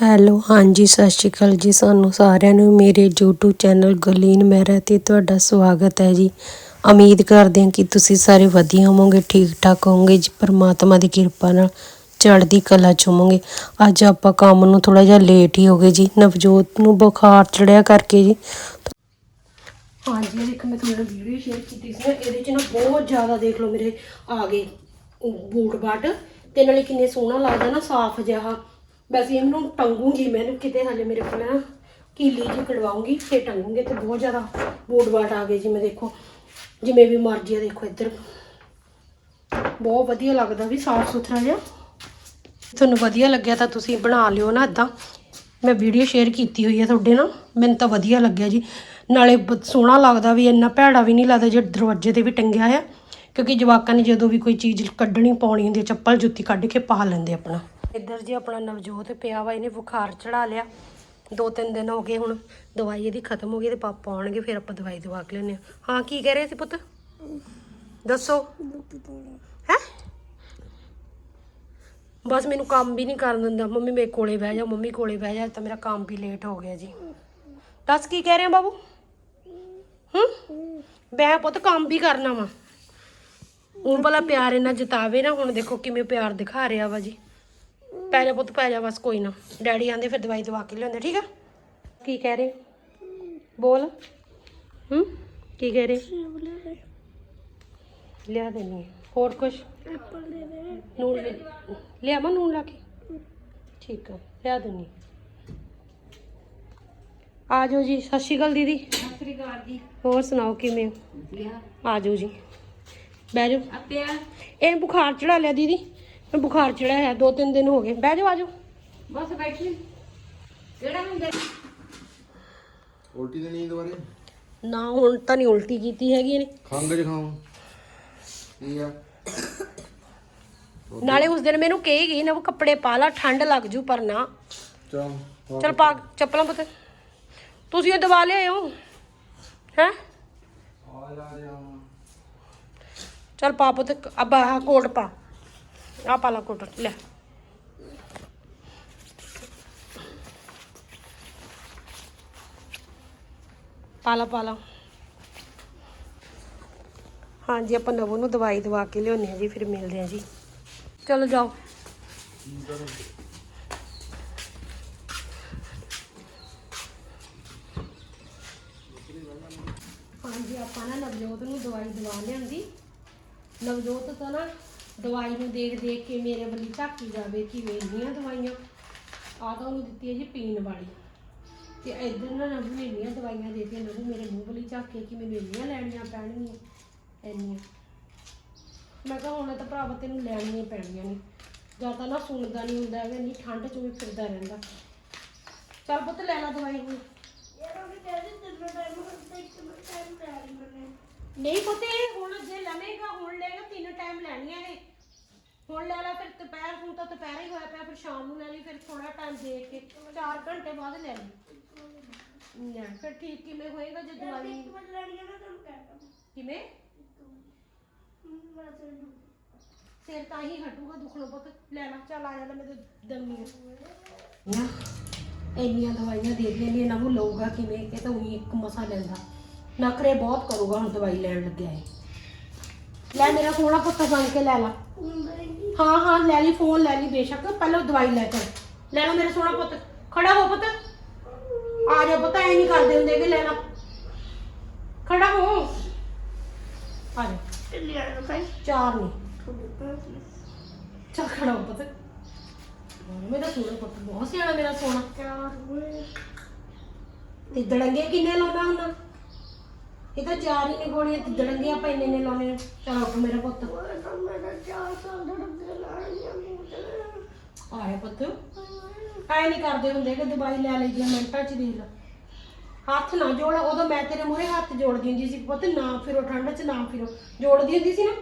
Hello, ਹਾਂਜੀ, ਸਤਿ ਸ਼੍ਰੀ ਅਕਾਲ ਜੀ ਸਾਨੂੰ ਸਾਰਿਆਂ ਨੂੰ। ਮੇਰੇ YouTube ਚੈਨਲ ਗੁਰਲੀਨ ਮਹਿਰਾ ਤੇ ਤੁਹਾਡਾ ਸਵਾਗਤ ਹੈ ਜੀ। ਉਮੀਦ ਕਰਦੇ ਹਾਂ ਕਿ ਤੁਸੀਂ ਸਾਰੇ ਵਧੀਆ ਹੋਵੋਗੇ ਠੀਕ ਠਾਕ ਹੋਵੋਗੇ ਜੀ। ਪਰਮਾਤਮਾ ਦੀ ਕਿਰਪਾ ਨਾਲ ਚੜ੍ਹਦੀ ਕਲਾ ਚ ਹੋਵੋਗੇ। ਅੱਜ ਆਪਾਂ ਕੰਮ ਨੂੰ ਥੋੜਾ ਜਿਹਾ ਲੇਟ ਹੀ ਹੋ ਗਏ ਜੀ। ਨਵਜੋਤ ਨੂੰ ਬੁਖਾਰ ਚੜਿਆ ਕਰਕੇ ਜੀ। ਹਾਂਜੀ ਇਹ ਮੈਂ ਤੁਹਾਨੂੰ ਵੀਡੀਓ ਸ਼ੇਅਰ ਕੀਤੀ ਸੀ ਨਾ, ਇਹਦੇ ਚ ਨਾ ਬਹੁਤ ਜ਼ਿਆਦਾ ਦੇਖ ਲਓ ਮੇਰੇ ਆ ਗਏ ਬੂਟ ਬਾਟ ਤੇ ਨਾਲੇ ਕਿੰਨੇ ਸੋਹਣਾ ਲੱਗਦਾ ਨਾ, ਸਾਫ਼ ਜਿਹਾ। ਵੈਸੇ ਇਹਨੂੰ ਟੰਗੂਗੀ, ਮੈਂ ਇਹਨੂੰ ਕਿਤੇ ਹਾਲੇ ਮੇਰੇ ਕੋਲ ਨਾ ਕੀਲੀ ਜੀ ਕਢਵਾਉਂਗੀ ਤੇ ਟੰਗੂਗੀ ਤੇ ਬਹੁਤ ਜ਼ਿਆਦਾ ਬੂਟ ਬਾਟ ਆ ਗਏ ਜਿਵੇਂ ਦੇਖੋ, ਜਿਵੇਂ ਵੀ ਮਰਜ਼ੀ ਆ ਦੇਖੋ ਇੱਧਰ। ਬਹੁਤ ਵਧੀਆ ਲੱਗਦਾ ਵੀ ਸਾਫ਼ ਸੁਥਰਾ ਜਿਹਾ। ਤੁਹਾਨੂੰ ਵਧੀਆ ਲੱਗਿਆ ਤਾਂ ਤੁਸੀਂ ਬਣਾ ਲਿਓ ਨਾ ਇਦਾਂ। ਮੈਂ ਵੀਡੀਓ ਸ਼ੇਅਰ ਕੀਤੀ ਹੋਈ ਹੈ ਤੁਹਾਡੇ ਨਾਲ, ਮੈਨੂੰ ਤਾਂ ਵਧੀਆ ਲੱਗਿਆ ਜੀ। ਨਾਲੇ ਬ- ਸੋਹਣਾ ਲੱਗਦਾ ਵੀ ਇੰਨਾ ਭੈੜਾ ਵੀ ਨਹੀਂ ਲੱਗਦਾ ਜੇ ਦਰਵਾਜ਼ੇ ਤੇ ਵੀ ਟੰਗਿਆ ਆ ਕਿਉਂਕਿ ਜਵਾਕਾਂ ਨੇ ਜਦੋਂ ਵੀ ਕੋਈ ਚੀਜ਼ ਕੱਢਣੀ ਪਾਉਣੀ ਹੁੰਦੀ ਹੈ ਚੱਪਲ ਜੁੱਤੀ ਕੱਢ ਕੇ ਪਾ ਲੈਂਦੇ ਆਪਣਾ। ਇੱਧਰ ਜੀ ਆਪਣਾ ਨਵਜੋਤ ਪਿਆ ਵਾ, ਇਹਨੇ ਬੁਖਾਰ ਚੜਾ ਲਿਆ। ਦੋ ਤਿੰਨ ਦਿਨ ਹੋ ਗਏ ਹੁਣ ਦਵਾਈ ਇਹਦੀ ਖਤਮ ਹੋ ਗਈ ਤੇ ਪਾਪਾ ਆਉਣਗੇ, ਫਿਰ ਆਪਾਂ ਦਵਾਈ ਦਵਾ ਕੇ ਲੈਣੇ ਹਾਂ। ਕੀ ਕਹਿ ਰਹੇ ਸੀ ਪੁੱਤ? ਦੱਸੋ। ਹੈ? ਬਸ ਮੈਨੂੰ ਕੰਮ ਵੀ ਨਹੀਂ ਕਰਨ ਦਿੰਦਾ। ਮੰਮੀ ਮੇਰੇ ਕੋਲੇ ਬਹਿ ਜਾ ਮੰਮੀ ਕੋਲੇ ਬਹਿ ਜਾ ਤਾਂ ਮੇਰਾ ਕੰਮ ਵੀ ਲੇਟ ਹੋ ਗਿਆ ਜੀ। ਦੱਸ ਕੀ ਕਹਿ ਰਹੇ ਹੋ ਬਾਬੂ? ਹੂੰ? ਮੈਂ ਪੁੱਤ, ਕੰਮ ਵੀ ਕਰਨਾ ਵਾ। ਹੁਣ ਭਲਾ ਪਿਆਰ ਇਹਨਾਂ ਜਤਾਵੇ ਨਾ, ਹੁਣ ਦੇਖੋ ਕਿਵੇਂ ਪਿਆਰ ਦਿਖਾ ਰਿਹਾ ਵਾ ਜੀ। ਪੈ ਜਾ ਪੁੱਤ ਪੈ ਜਾ ਬਸ ਕੋਈ ਨਾ। ਡੈਡੀ ਆਂਦੇ ਫਿਰ ਦਵਾਈ ਦਵਾ ਕੇ ਲਿਆਉਂਦੇ ਠੀਕ ਆ? ਕੀ ਕਹਿ ਰਹੇ? ਬੋਲ। ਹੂੰ? ਕੀ ਕਹਿ ਰਹੇ? ਲਿਆ ਦੇਣੀ ਹੋਰ ਕੁਛ? ਨੂਨ ਲੈ ਲਿਆਵਾਂ ਨੂਨ ਲਾ ਕੇ? ਠੀਕ ਆ ਲਿਆ ਦਿੰਨੀ ਆ। ਜਾਓ ਜੀ ਸਤਿ ਸ਼੍ਰੀ ਅਕਾਲ ਦੀਦੀ। ਸਤਿ ਸ੍ਰੀ ਅਕਾਲ ਜੀ। ਹੋਰ ਸੁਣਾਓ ਕਿਵੇਂ ਹੋ? ਲਿਆ ਆ ਜਾਓ ਜੀ। ਬਹਿ ਜਾਓ। ਇਹ ਬੁਖਾਰ ਚੜਾ ਲਿਆ ਦੀਦੀ। ਮੈਂ ਬੁਖਾਰ ਚੜਿਆ ਹੈ ਦੋ ਤਿੰਨ ਦਿਨ ਹੋ ਗਏ। ਬਹਿ ਜਾਓ ਆ ਜਾਓ। ਬਸ ਬੈਠੀ। ਕਿਹੜਾ ਹੁੰਦਾ ਉਲਟੀ ਤੇ ਨਹੀਂ ਦੁਬਾਰੇ? ਨਾ ਹੁਣ ਤਾਂ ਨਹੀਂ ਉਲਟੀ ਕੀਤੀ ਹੈਗੀ ਇਹਨੇ। ਖੰਗ ਜ਼ੁਕਾਮ ਕੀ ਆ? ਨਾਲੇ ਉਸ ਦਿਨ ਮੈਨੂੰ ਕਹੀ ਗਈ ਨਾ ਉਹ ਕੱਪੜੇ ਪਾ ਲਾ ਠੰਡ ਲੱਗ ਜੂ ਪਰ ਨਾ। ਚਲ ਚਲ ਪਾ ਚੱਪਲਾਂ ਪੁੱਤ। ਤੁਸੀਂ ਇਹ ਦਵਾ ਲਿਆਇਓ ਹੈ? ਰਿਹਾ ਚਲ ਪਾ ਪੁੱਤ ਅੱਬਾ ਕੋਟ ਪਾ। ਆ ਪਾ ਲਾ ਕੋਟ ਲੈ। ਪਾ ਲਾ ਹਾਂਜੀ, ਆਪਾਂ ਨਵੂ ਨੂੰ ਦਵਾਈ ਦਵਾ ਕੇ ਲਿਆਉਂਦੇ ਆ ਜੀ, ਫਿਰ ਮਿਲਦੇ ਆ ਜੀ। ਚਲੋ ਜਾਓ। ਹਾਂਜੀ, ਆਪਾਂ ਨਾ ਨਵਜੋਤ ਨੂੰ ਦਵਾਈ ਦਵਾ ਲਿਆਂਦੀ। ਨਵਜੋਤ ਤਾਂ ਨਾ ਦਵਾਈ ਨੂੰ ਦੇਖ ਦੇਖ ਕੇ ਮੇਰੇ ਵੱਲ ਝਾਕੀ ਜਾਵੇ ਕਿ ਇੰਨੀਆਂ ਦਵਾਈਆਂ। ਆ ਤਾਂ ਉਹਨੂੰ ਦਿੱਤੀ ਹੈ ਜੀ ਪੀਣ ਵਾਲੀ। ਤੇ ਇਧਰ ਨਾ ਨਵੂ ਨੇ ਇੰਨੀਆਂ ਦਵਾਈਆਂ ਦੇ ਦਿੱਤੀਆਂ ਨਵੂ ਮੇਰੇ ਮੂੰਹ ਵੱਲ ਝਾਕੇ ਕਿ ਮੈਨੂੰ ਇੰਨੀਆਂ ਲੈਣੀਆਂ ਪੈਣਗੀਆਂ ਇੰਨੀਆਂ। ਮੈਂ ਕਿਹਾ ਹੁਣ ਤਾਂ ਭਰਾਵਾ ਤੈਨੂੰ ਲੈਣੀਆਂ ਪੈਣੀਆਂ ਨੇ। ਜਾਂ ਤਾਂ ਨਾ ਸੁਣਦਾ ਨਹੀਂ ਹੁੰਦਾ ਹੈਗਾ ਨਹੀਂ ਠੰਡ ਚ ਵੀ ਫਿਰਦਾ ਰਹਿੰਦਾ। ਚੱਲ ਪੁੱਤ ਲੈ ਲੈ ਦਵਾਈ ਹੁਣ। ਨਹੀਂ ਪੁੱਤੇ ਹੁਣ ਜੇ ਲਵੇਂਗਾ ਹੁਣ ਲੈਗਾ ਤਿੰਨ ਟਾਈਮ ਲੈਣੀਆਂ ਨੇ ਹੁਣ ਲੈ ਲੈ ਫਿਰ ਦੁਪਹਿਰ ਹੁਣ ਤਾਂ ਦੁਪਹਿਰ ਹੀ ਹੋਇਆ ਪਿਆ ਫਿਰ ਸ਼ਾਮ ਨੂੰ ਲੈ ਲਈ ਫਿਰ ਥੋੜਾ ਟਾਈਮ ਦੇਖ ਕੇ 4 ਘੰਟੇ ਬਾਅਦ ਲੈ ਲਈ। ਲੈ ਫਿਰ ਠੀਕ ਕਿਵੇਂ ਹੋਏਗਾ ਜੇ ਦਵਾਈ? ਕਿਵੇਂ? ਸਿਰ ਤਾਂ ਹੀ ਹਟੂਗਾ ਦੁਖਣੋਂ ਪੁੱਤ। ਲੈ ਲੈ ਚੱਲ ਆ ਜਾ ਲੈ ਮੈਂ ਤੇ ਦਮੀ ਨਾ ਇੰਨੀਆਂ ਦਵਾਈਆਂ ਦੇ ਦੀਆਂ ਨੇ ਇਹਨਾਂ ਨੂੰ ਲਊਗਾ ਕਿਵੇਂ? ਇਹ ਤਾਂ ਉਹੀ ਇੱਕ ਮਸਾ ਲੈਂਦਾ ਨਖਰੇ ਬਹੁਤ ਕਰੂਗਾ ਹੁਣ ਦਵਾਈ ਲੈਣ ਲੱਗਿਆ ਹੈ ਲੈ ਮੇਰਾ ਸੋਹਣਾ ਪੁੱਤ ਬਣ ਕੇ ਲੈ ਲਾ। ਹਾਂ ਹਾਂ, ਲੈ ਲਈ ਫੋਨ ਲੈ ਲਈ ਬੇਸ਼ੱਕ, ਪਹਿਲਾਂ ਦਵਾਈ ਲੈ ਕਰ ਲੈ ਲਓ ਮੇਰਾ ਸੋਹਣਾ ਪੁੱਤ। ਖੜਾ ਹੋ ਪੁੱਤ। ਆ ਜਾ ਪੁੱਤ, ਐ ਨਹੀਂ ਕਰਦੇ ਹੁੰਦੇ ਕਿ ਲੈ ਲਾ। ਖੜਾ ਹੋ। ਆ ਜਾ। ਚਾਰ ਨਹੀਂ ਚੱਲ ਖੜਾ ਹੋ ਪੁੱਤ। ਮੇਰਾ ਸੋਹਣਾ ਪੁੱਤ, ਬਹੁਤ ਸਿਆਣਾ ਮੇਰਾ ਸੋਹਣਾ। ਤੇ ਦੜੰਗੇ ਕਿੰਨੇ ਲਾਉਣਾ ਹੁੰਦਾ? ਇਹ ਤਾਂ ਚਾਰ ਹੀ ਨੇ ਗੋਲੀਆਂ ਤੇ ਦੜੰਗੇ ਆਪਾਂ ਇੰਨੇ ਨੇ ਲਾਉਣੇ ਚਲ ਉੱਠ ਮੇਰਾ ਪੁੱਤ। ਆਏ ਪੁੱਤ। ਐ ਨਹੀਂ ਕਰਦੇ ਹੁੰਦੇ ਕਿ ਦਵਾਈ ਲੈ ਲਈ ਜੀ ਮਿੰਟਾਂ ਚ ਦੇ ਲਾ ਹੱਥ ਨਾ ਜੋੜ ਉਦੋਂ ਮੈਂ ਤੇਰੇ ਮੂਹਰੇ ਹੱਥ ਜੋੜਦੀ ਹੁੰਦੀ ਸੀ ਪੁੱਤ ਨਾ ਫਿਰੋ ਠੰਡ ਚ ਨਾ ਫਿਰੋ। ਜੋੜਦੀ ਹੁੰਦੀ ਸੀ ਨਾ।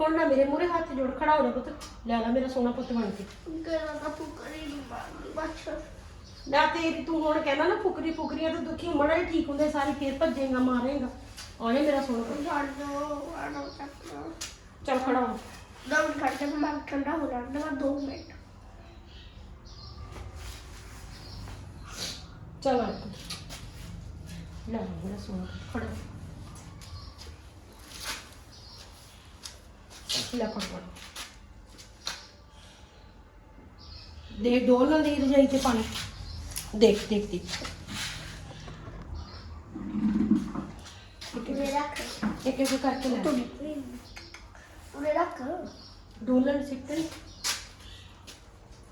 ਹੁਣ ਨਾ ਮੇਰੇ ਮੂਹਰੇ ਹੱਥ ਜੋੜ ਖੜਾ ਹੋ ਜਾ ਪੁੱਤ। ਲੈ ਲੈ ਮੇਰਾ ਸੋਹਣਾ ਪੁੱਤ ਬਣ ਕੇ। ਨਾ ਤੇਰੀ ਤੂੰ ਹੁਣ ਕਹਿਣਾ ਨਾ ਫੁਕਰੀ ਫੁਕਰੀਆਂ ਤੇ ਦੁਖੀ ਮੜਾ ਹੀ ਠੀਕ ਹੁੰਦੇ ਸਾਰੀ ਫੇਰ ਭੱਜੇਗਾ ਮਾਰੇਗਾ। ਆਣੇ ਮੇਰਾ ਸੋਹਣਾ ਪੁੱਤ। ਚੱਲ ਖੜਾ ਹੋ। ਠੰਡਾ ਹੋ ਜਾਂਦਾ ਦੋ ਮਿੰਟ। ਚਲ ਆ ਲੈ ਮੇਰਾ ਸੋਨਾ ਫੜ। ਲੈ ਫੜ ਦੇਖ ਡੋਲ ਨਾ ਦੇ ਰਜਾਈ ਤੇ ਪਾਣੀ। ਦੇਖ ਦੇਖ ਦੇਖ। ਰੱਖ। ਇੱਕ ਇੱਕ ਕਰਕੇ ਲੈ। ਉਰੇ ਰੱਖ। ਡੋਲਣ ਸਿੱਟਣ।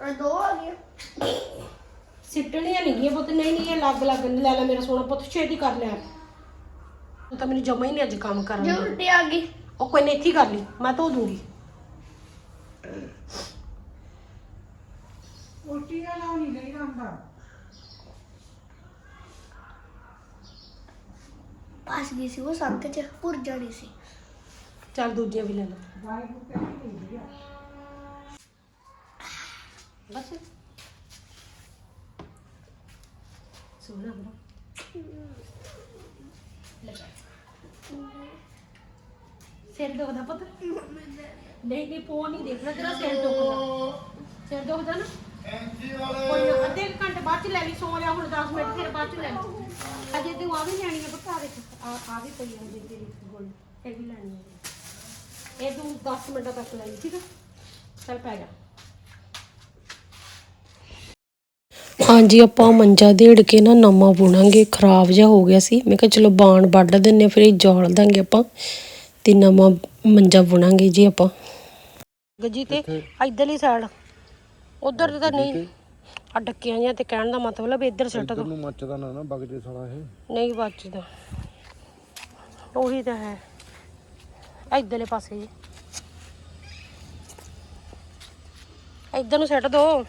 ਆ ਦੋ ਆ ਗਏ ਸਿੱਟਣੀਆਂ ਨਹੀਂ ਗੀਆਂ ਪੁੱਤ ਨਹੀਂ ਨਹੀਂ ਇਹ ਲੱਗ ਲੱਗ ਲੈ ਲੈ ਮੇਰਾ ਸੋਨਾ ਪੁੱਤ ਛੇਤੀ ਕਰ ਲੈ। ਤੂੰ ਤਾਂ ਮੈਨੂੰ ਜਮਾ ਹੀ ਨਹੀਂ ਅੱਜ ਕੰਮ ਕਰਨ ਜੇ ਦਾ ਉਲਟੀ ਆ ਗਈ। ਉਹ ਕੋਈ ਨਹੀਂ ਇੱਥੇ ਹੀ ਕਰ ਲਈ। ਮੈਂ ਧੋ ਦੂੰਗੀ। ਪਾਸ ਗਈ ਸੀ ਉਹ ਸੰਕ ਚ ਪੁਰ ਜਾਣੀ ਸੀ। ਚੱਲ ਦੂਜੀਆਂ ਵੀ ਲੈ ਲੈ ਬਸ। ਸੋਨਾ ਬੜਾ ਲੈ ਸਿਰ ਦੁਖਦਾ ਪੁੱਤ। ਨਹੀਂ ਨਹੀਂ ਪੋ ਨਹੀਂ ਦੇਖਣਾ ਤੇਰਾ ਸਿਰ ਦੁਖਦਾ। ਸਿਰ ਦੁਖਦਾ ਨਾ। ਕੋਈ ਨਾ, ਅੱਧੇ ਕੁ ਘੰਟੇ ਬਾਅਦ ਚ ਲੈ ਲਈ ਸੋ ਲਿਆ ਹੁਣ 10 ਮਿੰਟ ਫਿਰ ਬਾਅਦ ਚ ਲੈ ਲਈ। ਅਜੇ ਤੂੰ ਆ ਵੀ ਲੈਣੀ ਹੈ ਪੁੱਤ ਆ ਦੇਖ। ਆ ਆ ਵੀ ਪਈ ਹੈ ਜੇ ਤੇਰੀ ਗੋਲ। ਇਹ ਵੀ ਲੈਣੀ ਹੈ ਇਹ ਤੂੰ 10 ਮਿੰਟਾਂ ਤੱਕ ਲੈ ਲਈ ਠੀਕ ਹੈ ਚੱਲ ਪੈ ਜਾ। ਹਾਂਜੀ ਆਪਾਂ ਮੰਜਾ ਢੇੜ ਕੇ ਨਾ ਨਵਾਂ ਬੁਣਾਂਗੇ ਖਰਾਬ ਜਿਹਾ ਹੋ ਗਿਆ ਸੀ। ਮੈਂ ਕਿਹਾ ਚਲੋ ਬਾਣ ਵੱਢ ਦਿੰਨੇ ਆ, ਫਿਰ ਇਹ ਜੋੜ ਦਾਂਗੇ ਆਪਾਂ ਤੇ ਨਵਾਂ ਮੰਜਾ ਬੁਣਾਂਗੇ ਜੀ ਆਪਾਂ। ਗੱਜੀ ਤੇ ਇਧਰਲੀ ਸਾਈਡ ਉਧਰ ਤਾਂ ਨਹੀਂ। ਆ ਡੱਕੀਆਂ ਜਾਂ ਤੇ ਕਹਿਣ ਦਾ ਮਤਲਬ ਇੱਧਰ ਸਿੱਟ ਦੋ। ਨੂੰ ਮੱਚਦਾ ਨਾ ਨਾ ਬਗ ਜੇ ਸਾਲਾ ਇਹ। ਨਹੀਂ ਬਚਦਾ। ਉਹੀ ਤਾਂ ਹੈ। ਇਧਰਲੇ ਪਾਸੇ ਜੀ। ਇਧਰ ਨੂੰ ਸਿੱਟ ਦੋ।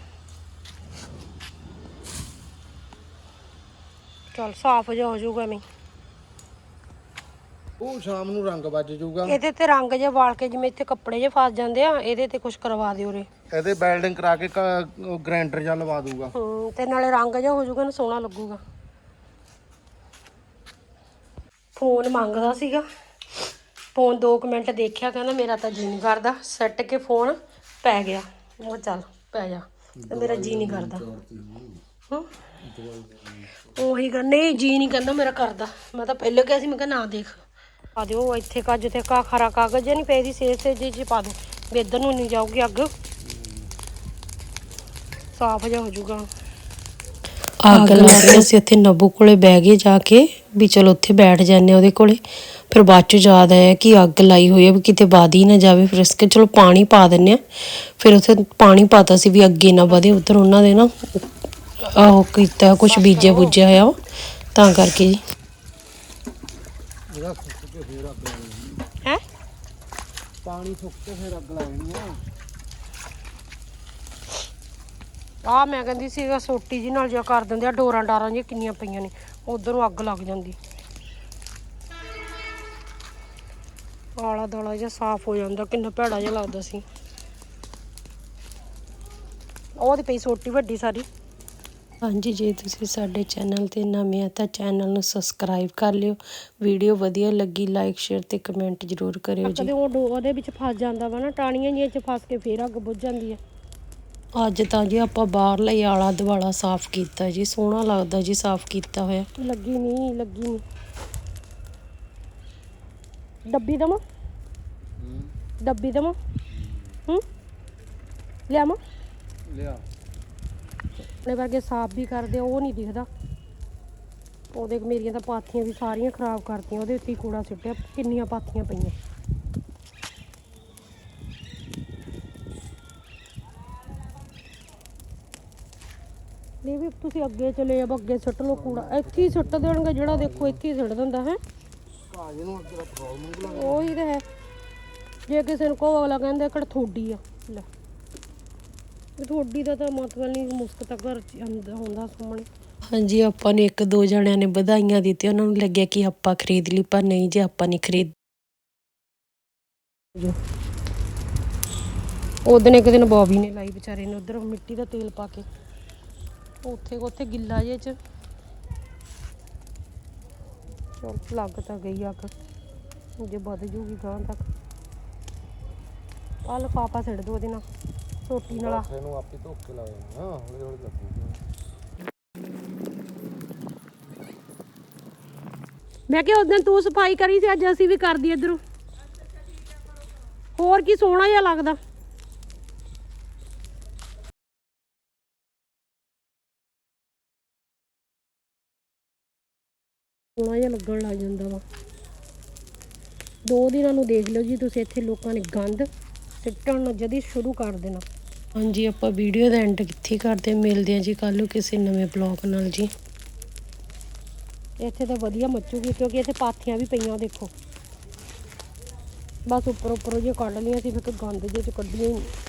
ਚਲ ਸਾਫ਼ ਜਿਹਾ ਹੋ ਜਾਊਗਾ ਮੈਂ ਉਹ ਸ਼ਾਮ ਨੂੰ ਰੰਗ ਵੱਜ ਜਾਊਗਾ। ਇਹਦੇ ਤੇ ਰੰਗ ਜਿਹਾ ਵਾਲ ਕੇ ਜਿਵੇਂ ਇੱਥੇ ਕੱਪੜੇ ਜੇ ਫਸ ਜਾਂਦੇ ਆ ਇਹਦੇ ਤੇ ਕੁਝ ਕਰਵਾ ਦਿਓ ਰੇ ਇਹਦੇ ਬੈਲਡਿੰਗ ਕਰਾ ਕੇ ਗ੍ਰਾਈਂਡਰ ਜਾਂ ਲਵਾ ਦੂਗਾ ਹੂੰ ਤੇ ਨਾਲੇ ਰੰਗ ਜਿਹਾ ਹੋ ਜਾਊਗਾ ਨਾ ਸੋਹਣਾ ਲੱਗੂਗਾ। ਫੋਨ ਮੰਗਦਾ ਸੀਗਾ। ਫੋਨ 2 ਮਿੰਟ ਦੇਖਿਆ, ਕਹਿੰਦਾ ਮੇਰਾ ਤਾਂ ਜੀ ਨਹੀਂ ਕਰਦਾ, ਸੱਟ ਕੇ ਫੋਨ ਪੈ ਗਿਆ। ਉਹ ਚੱਲ ਪੈ ਜਾ ਤੇ ਮੇਰਾ ਜੀ ਨਹੀਂ ਕਰਦਾ। ਹੂੰ? ਉਹੀ ਗੱਲ, ਨਹੀਂ ਜੀ ਨਹੀਂ ਕਹਿੰਦਾ ਮੇਰਾ ਕਰਦਾ। ਮੈਂ ਤਾਂ ਪਹਿਲਾਂ ਕਿਹਾ ਸੀ, ਮੈਂ ਕਿਹਾ ਨਾ ਦੇਖ। ਪਾ ਦਿਓ ਇੱਥੇ ਕੱਜ ਤੇ ਕਾ ਖਰਾ ਕਾਗਜ਼ ਜਿਹਾ ਨਹੀਂ ਪਈ ਦੀ ਸੇਜ ਤੇ ਜੀ ਜੀ ਪਾ ਦਿਓ ਵੀ ਇੱਧਰ ਨੂੰ ਨਹੀਂ ਜਾਊਗੀ ਅੱਗ। ਸਾਫ਼ ਜਿਹਾ ਹੋ ਜਾਊਗਾ। ਅੱਗ ਲਾ ਕੇ ਅਸੀਂ ਇੱਥੇ ਨੱਬੂ ਕੋਲੇ ਬਹਿ ਗਏ ਜਾ ਕੇ। ਵੀ ਚਲੋ ਉੱਥੇ ਬੈਠ ਜਾਂਦੇ ਉਹਦੇ ਕੋਲੇ। ਫਿਰ ਬਾਅਦ ਚ ਯਾਦ ਆਇਆ ਕਿ ਅੱਗ ਲਾਈ ਹੋਈ ਹੈ ਵੀ ਕਿਤੇ ਬਾਦ ਹੀ ਨਾ ਜਾਵੇ। ਫਿਰ ਇਸ ਕੇ ਚਲੋ ਪਾਣੀ ਪਾ ਦਿੰਨੇ ਆ। ਫਿਰ ਉੱਥੇ ਪਾਣੀ ਪਾਤਾ ਸੀ ਵੀ ਅੱਗੇ ਨਾ ਵਧੇ। ਉਧਰ ਉਹਨਾਂ ਦੇ ਨਾ ਆਹੋ ਕੀਤਾ ਕੁਝ ਬੀਜਿਆ ਬੁੱਜਿਆ ਹੋਇਆ ਤਾਂ ਕਰਕੇ ਜੀ। ਹੈ? ਪਾਣੀ ਸੁੱਕ ਕੇ ਫੇਰ ਅੱਗ ਲਾਉਣੀ ਆ। ਆ ਮੈਂ ਕਹਿੰਦੀ ਸੀ ਇਹ ਸੋਟੀ ਜੀ ਨਾਲ ਜਿਹਾ ਕਰ ਦਿੰਦੇ ਆ ਡੋਰਾਂ ਡਾਰਾਂ ਜੀ ਕਿੰਨੀਆਂ ਪਈਆਂ ਨੇ ਉਧਰ ਅੱਗ ਲੱਗ ਜਾਂਦੀ। ਆਲਾ ਦਾਲਾ ਜਿਹਾ ਸਾਫ਼ ਹੋ ਜਾਂਦਾ ਕਿੰਨਾ ਭੈੜਾ ਜਿਹਾ ਲੱਗਦਾ ਸੀ। ਉਹ ਤੇ ਪਈ ਸੋਟੀ ਵੱਡੀ ਸਾਰੀ। ਹਾਂਜੀ ਜੇ ਤੁਸੀਂ ਸਾਡੇ ਚੈਨਲ ਤੇ ਨਵੇਂ ਆ ਤਾਂ ਚੈਨਲ ਨੂੰ ਸਬਸਕ੍ਰਾਈਬ ਕਰ ਲਿਓ। ਵੀਡੀਓ ਵਧੀਆ ਲੱਗੀ ਲਾਈਕ ਸ਼ੇਅਰ ਤੇ ਕਮੈਂਟ ਜ਼ਰੂਰ ਕਰਿਓ ਜੀ। ਉਹ ਉਹਦੇ ਵਿੱਚ ਫਸ ਜਾਂਦਾ ਵਾ ਨਾ ਟਾਣੀਆਂ ਜੀਆਂ ਚ ਫਸ ਕੇ ਫੇਰ ਅੱਗ ਬੁੱਝ ਜਾਂਦੀ ਹੈ ਅੱਜ ਤਾਂ ਜੀ ਆਪਾਂ ਬਾਹਰਲਾ ਹੀ ਆਲਾ ਦੁਆਲਾ ਸਾਫ਼ ਕੀਤਾ ਜੀ ਸੋਹਣਾ ਲੱਗਦਾ ਜੀ ਸਾਫ਼ ਕੀਤਾ ਹੋਇਆ। ਲੱਗੀ ਨਹੀਂ ਲੱਗੀ ਨਹੀਂ। ਡੱਬੀ ਦਮਾ ਡੱਬੀ ਦਮਾ ਹੂੰ। ਲਿਆਵਾਂ? ਲਿਆ। ਆਪਣੇ ਵਰਗੇ ਸਾਫ਼ ਵੀ ਕਰਦੇ ਉਹ ਨਹੀਂ ਦਿਖਦਾ। ਉਹਦੇ ਮੇਰੀਆਂ ਤਾਂ ਪਾਥੀਆਂ ਵੀ ਸਾਰੀਆਂ ਖਰਾਬ ਕਰਤੀਆਂ ਉਹਦੇ ਉੱਤੇ ਹੀ ਕੂੜਾ ਸੁੱਟਿਆ ਕਿੰਨੀਆਂ ਪਾਥੀਆਂ ਪਈਆਂ। ਤੁਸੀਂ ਅੱਗੇ ਚਲੇ ਜਾਓ ਅੱਗੇ ਸੁੱਟ ਲਓ ਕੂੜਾ। ਇੱਥੇ ਹੀ ਸੁੱਟ ਦੇਣਗੇ ਜਿਹੜਾ ਦੇਖੋ ਇੱਥੇ ਹੀ ਸੁੱਟ ਦਿੰਦਾ ਹੈ। ਕਾਜੇ ਨੂੰ ਅੱਗੇ ਪ੍ਰੋਬਲਮ ਬੁਲਾ ਉਹੀ ਤਾਂ ਹੈ। ਜੇ ਕਿਸੇ ਨੂੰ ਕਹੋ ਅਗਲਾ ਕਹਿੰਦਾ ਕਿਹੜਾ ਥੋੜੀ ਆ। ਲੈ। ਇਹ ਥੋੜੀ ਦਾ ਤਾਂ ਮਤਲਬ ਨਹੀਂ ਮੁਸਕ ਤਾਂ ਘਰ ਹੁੰਦਾ ਸਾਹਮਣੇ। ਹਾਂਜੀ ਆਪਾਂ ਨੇ ਇੱਕ ਦੋ ਜਣਿਆਂ ਨੇ ਵਧਾਈਆਂ ਦਿੱਤੀਆਂ। ਉਹਨਾਂ ਨੂੰ ਲੱਗਿਆ ਕਿ ਆਪਾਂ ਖਰੀਦ ਲਈ ਪਰ ਨਹੀਂ ਜੇ ਆਪਾਂ ਨਹੀਂ ਖਰੀਦ ਉਹਦਨ ਇੱਕ ਦਿਨ ਬੌਬੀ ਨੇ ਲਾਈ ਵਿਚਾਰੇ ਨੇ ਉਧਰ ਮਿੱਟੀ ਦਾ ਤੇਲ ਪਾ ਕੇ। ਉੱਥੇ ਉੱਥੇ ਗਿੱਲਾ ਜੇ ਚ। ਚਲ ਲੱਗ ਤਾਂ ਗਈ ਅੱਗ ਜੇ ਵੱਧ ਜੂਗੀ ਗਾਂ ਤੱਕ। ਆਹ ਲਿਫਾਫਾ ਛੱਡ ਦੋ ਉਹਦੇ ਨਾਲ ਰੋਟੀ ਨਾਲ। ਇਹਨੂੰ ਆਪੇ ਧੋਕੇ ਲਾ ਦੇਣਾ ਹੌਲੀ ਹੌਲੀ ਲੱਗੂਗਾ। ਮੈਂ ਕਿਹਾ ਉਸ ਦਿਨ ਤੂੰ ਸਫ਼ਾਈ ਕਰੀ ਸੀ ਅੱਜ ਅਸੀਂ ਵੀ ਕਰਦੀ ਇਧਰੋਂ। ਹੋਰ ਕੀ ਸੋਹਣਾ ਜਿਹਾ ਲੱਗਦਾ। ਸੋਹਣਾ ਜਿਹਾ ਲੱਗਣ ਲੱਗ ਜਾਂਦਾ ਵਾ। ਦੋ ਦਿਨਾਂ ਨੂੰ ਦੇਖ ਲਓ ਜੀ ਤੁਸੀਂ ਇੱਥੇ ਲੋਕਾਂ ਨੇ ਗੰਦ ਸਿੱਟਣ ਨੂੰ ਜਦੀ ਸ਼ੁਰੂ ਕਰ ਦੇਣਾ। ਹਾਂਜੀ ਆਪਾਂ ਵੀਡੀਓ ਦਾ ਐਂਡ ਕਿੱਥੇ ਕਰਦੇ? ਮਿਲਦੇ ਹਾਂ ਜੀ ਕੱਲ ਨੂੰ ਕਿਸੇ ਨਵੇਂ ਬਲੌਗ ਨਾਲ ਜੀ। ਇੱਥੇ ਤਾਂ ਵਧੀਆ ਮੱਚੂਗੀ ਕਿਉਂਕਿ ਇੱਥੇ ਪਾਥੀਆਂ ਵੀ ਪਈਆਂ ਦੇਖੋ। ਬਸ ਉੱਪਰ ਉੱਪਰੋਂ ਜੇ ਕੱਢ ਲਈਆਂ ਸੀ ਫਿਰ ਗੰਦ ਜਿਹੇ ਚ ਕੱਢੀਆਂ ਹੀ ਨਹੀਂ।